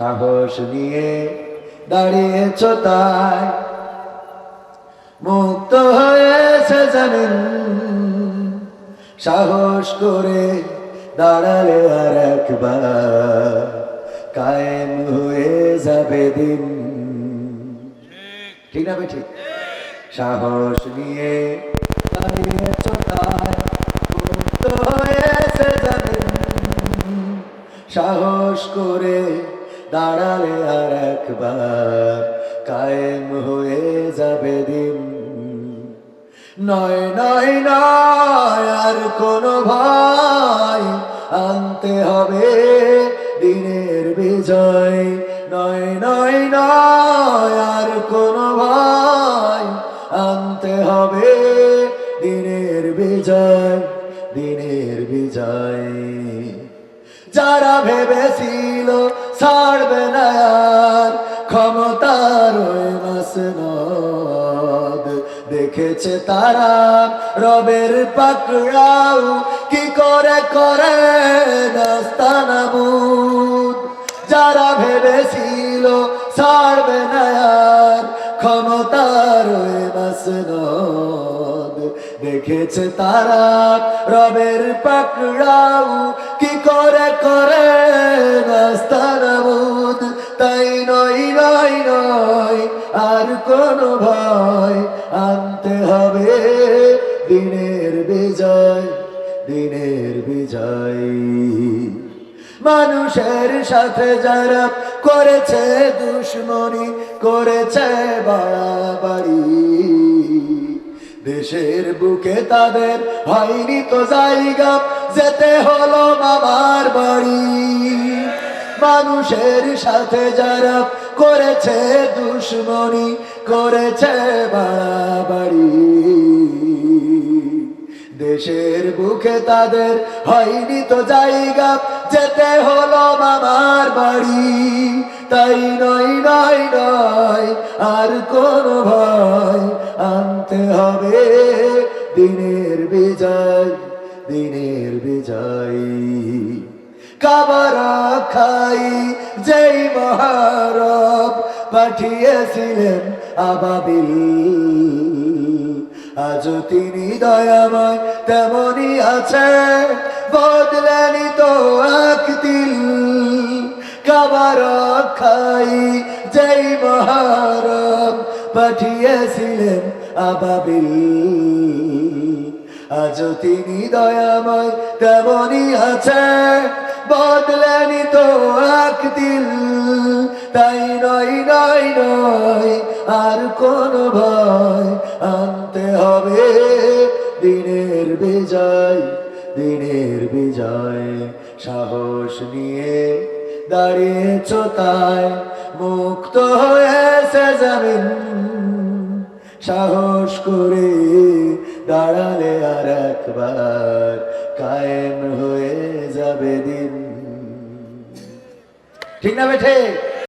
সাহস নিয়ে দাঁড়িয়েছ তাই। মুক্ত হয়েছে জামিন সাহস করে দাঁড়ালে আর একবার, কায়েম হয়ে যাবে দিন। ঠিক না ঠিক সাহস নিয়ে দাঁড়িয়েছ তাই, মুক্ত হয়েছে সাহস করে দাঁড়ালে আর একবার কায়েম হয়ে যাবে দিন। নয় নয় নয়, আর কোনো ভাই আনতে হবে দিনের বিজয়। নয় নয় নয়, আর কোনো ভাই আনতে হবে দিনের বিজয় দিনের বিজয়। যারা ভেবেছিল ছাড়বে না আর। ক্ষমতার দেখেছে তারা রবের পাকড়াও কি করে করে যারা ভেবেছিল ছাড়বে না আর ক্ষমতার মাসনদ। দেখেছে তারা রবের পাকড়াও কি করে করে নাস্তানাবুদ তাই নয় নয় নয়, আর কোনো ভয় আনতে হবে। দিনের বিজয় দিনের বিজয়। মানুষের সাথে যারা করেছে দুশ্মনী, করেছে বাড়াবাড়ি। দেশের বুকে তাদের হয়নি তো জায়গা, যেতে হলো মামার বাড়ি। মানুষের সাথে যারা করেছে দুশ্মনী, করেছে বাড়াবাড়ি। দেশের বুকে তাদের হয়নি তো জায়গা যেতে হলো মামার বাড়ি। তাই নয় নয় নয়, আর কোন ভয়। আনতে হবে দিনের বিজয় দিনের বিজয়। কাবার খাই, যেই মহারব পাঠিয়েছিলেন আবাবিল। আজ তিনি দয়াময় তেমনই আছে বদলেনি তো আকদিল কাবার খাই যেই মহারব পাঠিয়েছিলেন আবাবিল। আজ তিনি দয়াময় তেমনই আছে। বদলেনি তো একদিন। তাই নয় নয় নয়, আর কোন ভয় সাহস নিয়ে দাঁড়িয়েছ তাই মুক্ত হয়েছে জামিন। সাহস করে দাঁড়ালে আর একবার কায়েম হয়ে যাবে দিন। ঠিক না বেঠে?